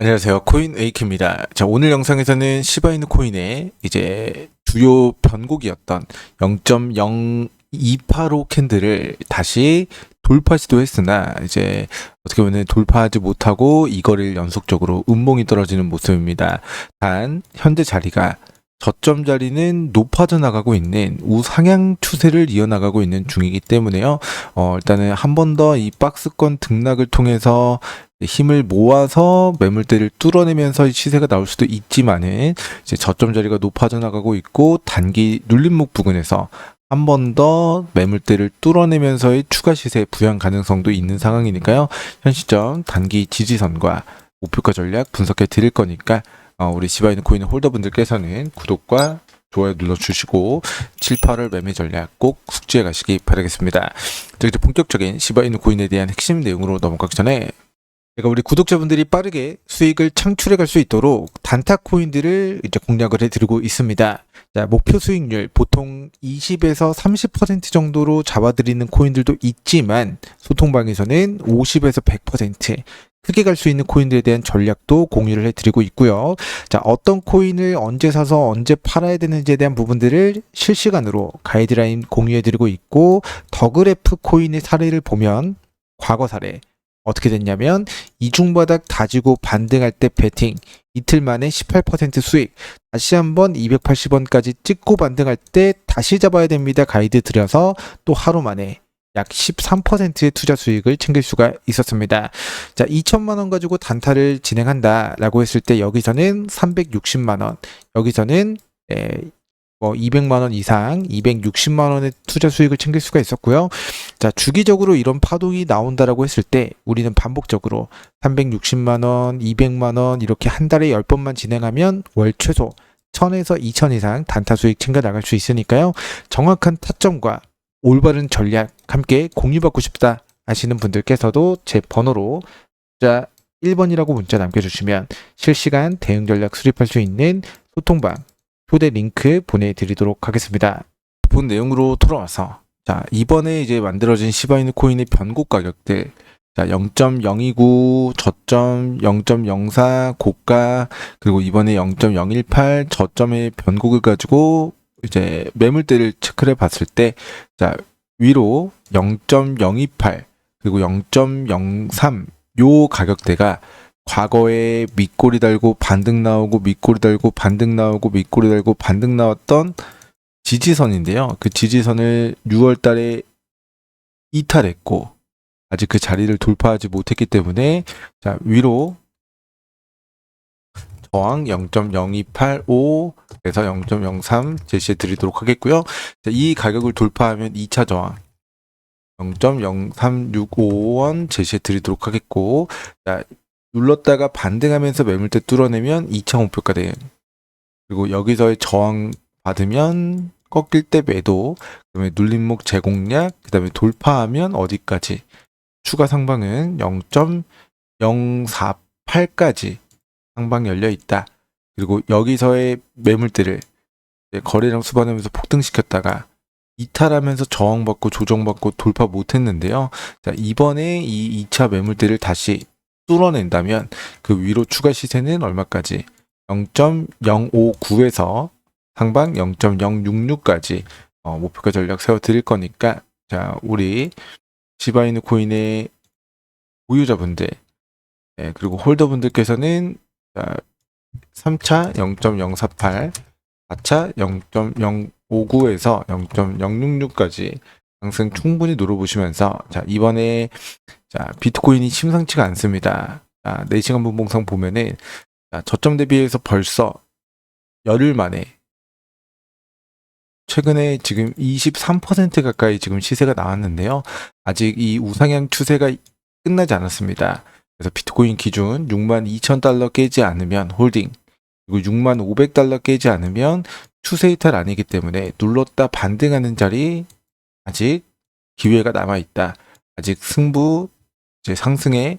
안녕하세요. 코인 에이크입니다. 자, 오늘 영상에서는 시바이누 코인의 이제 주요 변곡이었던 0.0285 캔들을 다시 돌파 시도했으나 이제 어떻게 보면 돌파하지 못하고 이거를 연속적으로 음봉이 떨어지는 모습입니다. 단 현재 자리가 저점 자리는 높아져 나가고 있는 우상향 추세를 이어나가고 있는 중이기 때문에요. 어, 일단은 한 번 더 이 박스권 등락을 통해서 힘을 모아서 매물대를 뚫어내면서 이 시세가 나올 수도 있지만은 이제 저점 자리가 높아져 나가고 있고 단기 눌림목 부근에서 한 번 더 매물대를 뚫어내면서의 추가 시세 부양 가능성도 있는 상황이니까요. 현 시점 단기 지지선과 목표가 전략 분석해 드릴 거니까 어, 우리 시바이는 코인 홀더분들께서는 구독과 좋아요 눌러주시고 7, 8월 매매 전략 꼭 숙지해 가시기 바라겠습니다. 자, 이제 본격적인 시바이는 코인에 대한 핵심 내용으로 넘어가기 전에 제가 우리 구독자분들이 빠르게 수익을 창출해 갈 수 있도록 단타 코인들을 이제 공략을 해 드리고 있습니다. 자, 목표 수익률 보통 20에서 30% 정도로 잡아드리는 코인들도 있지만 소통방에서는 50에서 100% 크게 갈 수 있는 코인들에 대한 전략도 공유를 해드리고 있고요. 자, 어떤 코인을 언제 사서 언제 팔아야 되는지에 대한 부분들을 실시간으로 가이드라인 공유해드리고 있고 더그래프 코인의 사례를 보면 과거 사례 어떻게 됐냐면 이중바닥 다지고 반등할 때 베팅 이틀 만에 18% 수익 다시 한번 280원까지 찍고 반등할 때 다시 잡아야 됩니다 가이드 드려서 또 하루 만에 약 13%의 투자 수익을 챙길 수가 있었습니다. 자, 2천만 원 가지고 단타를 진행한다라고 했을 때 여기서는 360만 원, 여기서는 에, 뭐 200만 원 이상, 260만 원의 투자 수익을 챙길 수가 있었고요. 자, 주기적으로 이런 파동이 나온다라고 했을 때 우리는 반복적으로 360만 원, 200만 원 이렇게 한 달에 10번만 진행하면 월 최소 1000에서 2000 이상 단타 수익 챙겨 나갈 수 있으니까요. 정확한 타점과 올바른 전략 함께 공유받고 싶다 하시는 분들께서도 제 번호로 자 1번이라고 문자 남겨주시면 실시간 대응 전략 수립할 수 있는 소통방 초대 링크 보내드리도록 하겠습니다. 본 내용으로 돌아와서 자 이번에 이제 만들어진 시바이누 코인의 변곡 가격들 자 0.029 저점 0.04 고가 그리고 이번에 0.018 저점의 변곡을 가지고 이제 매물대를 체크를 봤을 때 자 위로 0.028 그리고 0.03 요 가격대가 과거에 밑꼬리 달고 반등 나오고 밑꼬리 달고 반등 나오고 밑꼬리 달고 반등 나왔던 지지선인데요. 그 지지선을 6월 달에 이탈했고 아직 그 자리를 돌파하지 못했기 때문에 자 위로 저항 0.0285에서 0.03 제시해 드리도록 하겠고요. 자, 이 가격을 돌파하면 2차 저항 0.0365원 제시해 드리도록 하겠고 자, 눌렀다가 반등하면서 매물대 뚫어내면 2차 목표가 돼요. 그리고 여기서의 저항 받으면 꺾일 때 매도, 그다음에 눌림목 재공략, 그다음에 돌파하면 어디까지? 추가 상방은 0.048까지 상방 열려 있다. 그리고 여기서의 매물들을 거래량 수반하면서 폭등시켰다가 이탈하면서 저항받고 조정받고 돌파 못했는데요. 자 이번에 이 2차 매물대를 다시 뚫어낸다면 그 위로 추가 시세는 얼마까지? 0.059에서 상방 0.066까지 어, 목표가 전략 세워 드릴 거니까 자 우리 시바이누 코인의 보유자분들 예, 그리고 홀더분들께서는 자, 3차 0.048 4차 0.059에서 0.066까지 상승 충분히 노려보시면서 자 이번에 자 비트코인이 심상치가 않습니다. 자 4시간 분봉상 보면은 자, 저점 대비해서 벌써 열흘 만에 최근에 지금 23% 가까이 지금 시세가 나왔는데요. 아직 이 우상향 추세가 끝나지 않았습니다. 그래서 비트코인 기준 62,000달러 깨지 않으면 홀딩 그리고 6,500달러 깨지 않으면 추세 이탈 아니기 때문에 눌렀다 반등하는 자리 아직 기회가 남아 있다. 아직 승부 이제 상승에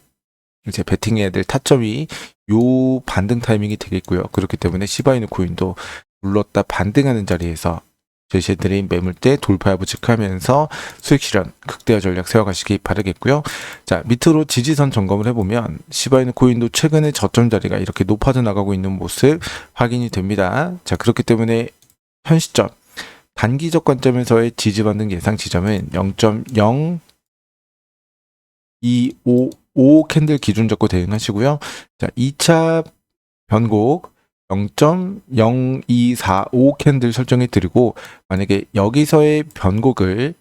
이제 베팅해야 될 타점이 요 반등 타이밍이 되겠고요. 그렇기 때문에 시바이누 코인도 눌렀다 반등하는 자리에서 제시해드린 매물대 돌파 여부 체크하면서 수익 실현 극대화 전략 세워가시기 바라겠고요. 자 밑으로 지지선 점검을 해보면 시바이누 코인도 최근에 저점 자리가 이렇게 높아져 나가고 있는 모습 확인이 됩니다. 자 그렇기 때문에 현 시점 단기적 관점에서의 지지받는 예상 지점은 0.0 255 캔들 기준 잡고 대응하시고요. 자, 2차 변곡 0.0245 캔들 설정해 드리고 만약에 여기서의 변곡을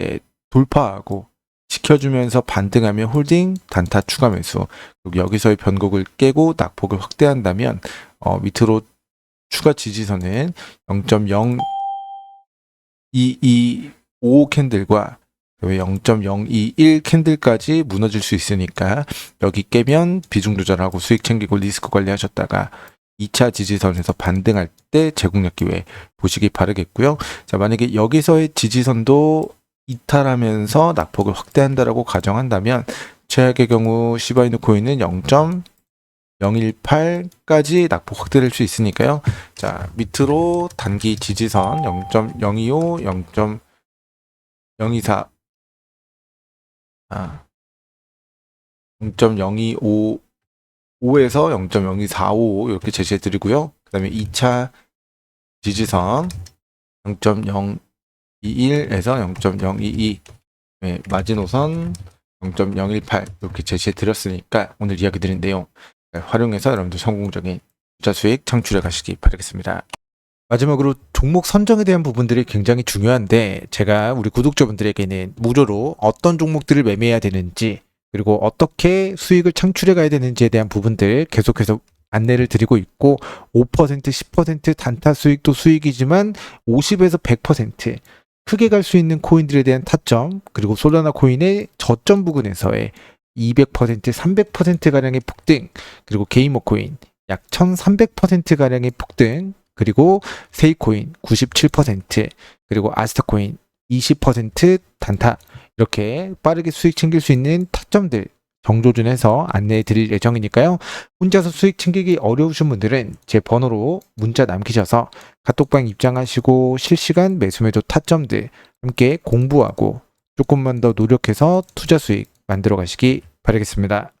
예, 돌파하고 지켜주면서 반등하면 홀딩 단타 추가 매수 그리고 여기서의 변곡을 깨고 낙폭을 확대한다면 어, 밑으로 추가 지지선은 0.0225 캔들과 0.021 캔들까지 무너질 수 있으니까 여기 깨면 비중 조절하고 수익 챙기고 리스크 관리하셨다가 2차 지지선에서 반등할 때 제공력 기회 보시기 바라겠고요. 자, 만약에 여기서의 지지선도 이탈하면서 낙폭을 확대한다라고 가정한다면 최악의 경우 시바이누 코인은 0.018까지 낙폭 확대될 수 있으니까요. 자, 밑으로 단기 지지선 0.025, 0.024 아, 0.025 5에서 0.0245 이렇게 제시해 드리고요. 그 다음에 2차 지지선 0.021에서 0.022 네, 마지노선 0.018 이렇게 제시해 드렸으니까 오늘 이야기 드린 내용 네, 활용해서 여러분들 성공적인 투자 수익 창출해 가시기 바라겠습니다. 마지막으로 종목 선정에 대한 부분들이 굉장히 중요한데 제가 우리 구독자분들에게는 무료로 어떤 종목들을 매매해야 되는지 그리고 어떻게 수익을 창출해 가야 되는지에 대한 부분들 계속해서 안내를 드리고 있고 5% 10% 단타 수익도 수익이지만 50에서 100% 크게 갈 수 있는 코인들에 대한 타점 그리고 솔라나 코인의 저점 부근에서의 200% 300% 가량의 폭등 그리고 게이머 코인 약 1300% 가량의 폭등 그리고 세이코인 97% 그리고 아스타코인 20% 단타 이렇게 빠르게 수익 챙길 수 있는 타점들 정조준해서 안내해 드릴 예정이니까요. 혼자서 수익 챙기기 어려우신 분들은 제 번호로 문자 남기셔서 카톡방 입장하시고 실시간 매수매도 타점들 함께 공부하고 조금만 더 노력해서 투자 수익 만들어 가시기 바라겠습니다.